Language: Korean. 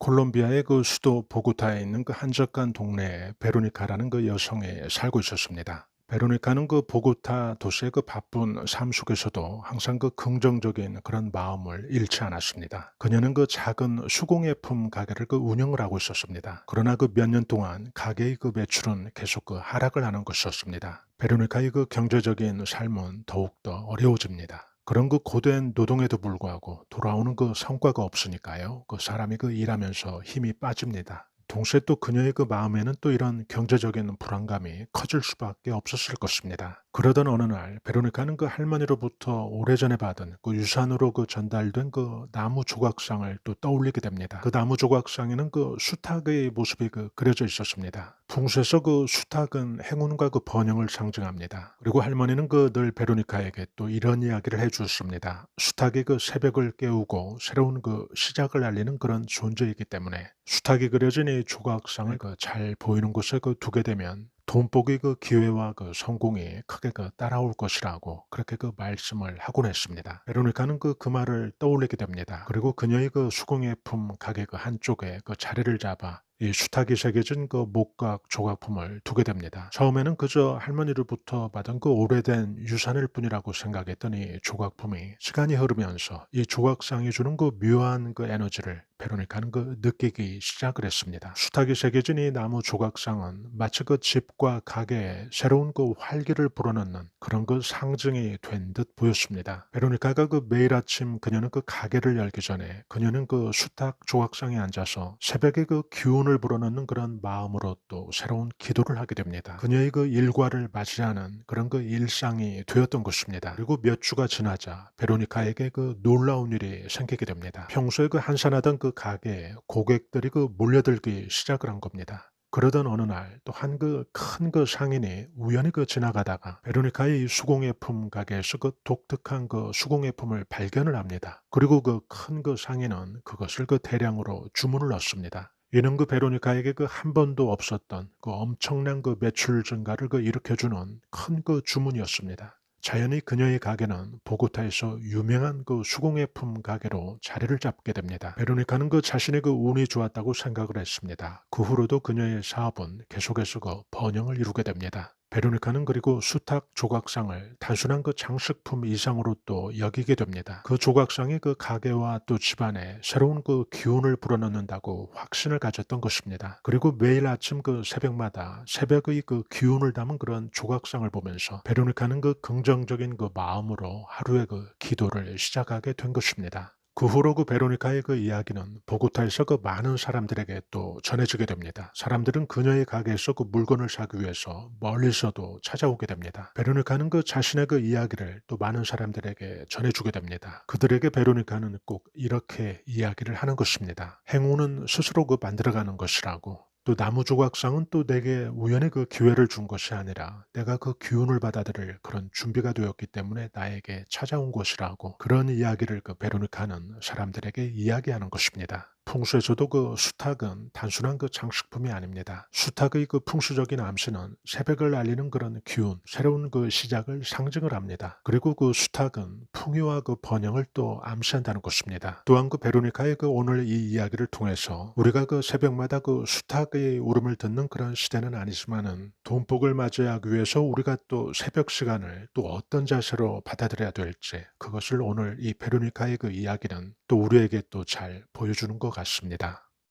콜롬비아의 그 수도 보고타에 있는 그 한적한 동네에 베로니카라는 그 여성이 살고 있었습니다. 베로니카는 그 보고타 도시의 그 바쁜 삶 속에서도 항상 그 긍정적인 그런 마음을 잃지 않았습니다. 그녀는 그 작은 수공예품 가게를 그 운영을 하고 있었습니다. 그러나 그 몇 년 동안 가게의 그 매출은 계속 그 하락을 하는 것이었습니다. 베로니카의 그 경제적인 삶은 더욱더 어려워집니다. 그런 그 고된 노동에도 불구하고 돌아오는 그 성과가 없으니까요. 그 사람이 그 일하면서 힘이 빠집니다. 동시에 또 그녀의 그 마음에는 또 이런 경제적인 불안감이 커질 수밖에 없었을 것입니다. 그러던 어느 날 베로니카는 그 할머니로부터 오래전에 받은 그 유산으로 그 전달된 그 나무 조각상을 또 떠올리게 됩니다. 그 나무 조각상에는 그 수탉의 모습이 그 그려져 있었습니다. 풍수에서 그 수탉은 행운과 그 번영을 상징합니다. 그리고 할머니는 그 늘 베로니카에게 또 이런 이야기를 해주었습니다. 수탉이 그 새벽을 깨우고 새로운 그 시작을 알리는 그런 존재이기 때문에 수탉이 그려진 이 조각상을 그 잘 보이는 곳에 그 두게 되면 돈복의 그 기회와 그 성공이 크게 그 따라올 것이라고 그렇게 그 말씀을 하곤 했습니다. 베로니카는 그, 그 말을 떠올리게 됩니다. 그리고 그녀의 그 수공예품 가게 그 한쪽에 그 자리를 잡아 이 수탉이 새겨진 그 목각 조각품을 두게 됩니다. 처음에는 그저 할머니로부터 받은 그 오래된 유산일 뿐이라고 생각했더니 조각품이 시간이 흐르면서 이 조각상이 주는 그 묘한 그 에너지를 베로니카는 그 느끼기 시작을 했습니다. 수탉이 새겨진 이 나무 조각상은 마치 그 집과 가게에 새로운 그 활기를 불어넣는 그런 그 상징이 된 듯 보였습니다. 베로니카가 그 매일 아침 그녀는 그 가게를 열기 전에 그녀는 그 수탉 조각상에 앉아서 새벽에 그 기운을 불어넣는 그런 마음으로 또 새로운 기도를 하게 됩니다. 그녀의 그 일과를 맞이하는 그런 그 일상이 되었던 것입니다. 그리고 몇 주가 지나자 베로니카에게 그 놀라운 일이 생기게 됩니다. 평소에 그 한산하던 그 가게에 고객들이 그 몰려들기 시작을 한 겁니다. 그러던 어느 날 또 한 그 큰그 상인이 우연히 그 지나가다가 베로니카의 이 수공예품 가게에서 그 독특한 그 수공예품을 발견을 합니다. 그리고 그 큰그 상인은 그것을 그 대량으로 주문을 넣습니다. 이는 그 베로니카에게 그 한 번도 없었던 그 엄청난 그 매출 증가를 그 일으켜주는 큰 그 주문이었습니다. 자연히 그녀의 가게는 보고타에서 유명한 그 수공예품 가게로 자리를 잡게 됩니다. 베로니카는 그 자신의 그 운이 좋았다고 생각을 했습니다. 그 후로도 그녀의 사업은 계속해서 그 번영을 이루게 됩니다. 베로니카는 그리고 수탉 조각상을 단순한 그 장식품 이상으로 또 여기게 됩니다. 그 조각상이 그 가게와 또 집안에 새로운 그 기운을 불어넣는다고 확신을 가졌던 것입니다. 그리고 매일 아침 그 새벽마다 새벽의 그 기운을 담은 그런 조각상을 보면서 베로니카는 그 긍정적인 그 마음으로 하루의 그 기도를 시작하게 된 것입니다. 그 후로 그 베로니카의 그 이야기는 보고타에서 그 많은 사람들에게 또 전해지게 됩니다. 사람들은 그녀의 가게에서 그 물건을 사기 위해서 멀리서도 찾아오게 됩니다. 베로니카는 그 자신의 그 이야기를 또 많은 사람들에게 전해주게 됩니다. 그들에게 베로니카는 꼭 이렇게 이야기를 하는 것입니다. 행운은 스스로 그 만들어가는 것이라고 또 나무 조각상은 또 내게 우연히 그 기회를 준 것이 아니라 내가 그 기운을 받아들일 그런 준비가 되었기 때문에 나에게 찾아온 것이라고 그런 이야기를 그 베로니카는 사람들에게 이야기하는 것입니다. 풍수에서도 그 수탉은 단순한 그 장식품이 아닙니다. 수탉의 그 풍수적인 암시는 새벽을 알리는 그런 기운, 새로운 그 시작을 상징을 합니다. 그리고 그 수탉은 풍요와 그 번영을 또 암시한다는 것입니다. 또한 그 베로니카의 그 오늘 이 이야기를 통해서 우리가 그 새벽마다 그 수탉의 울음을 듣는 그런 시대는 아니지만은 돈복을 맞이하기 위해서 우리가 또 새벽 시간을 또 어떤 자세로 받아들여야 될지 그것을 오늘 이 베로니카의 그 이야기는 또 우리에게 또 잘 보여주는 것 같습니다.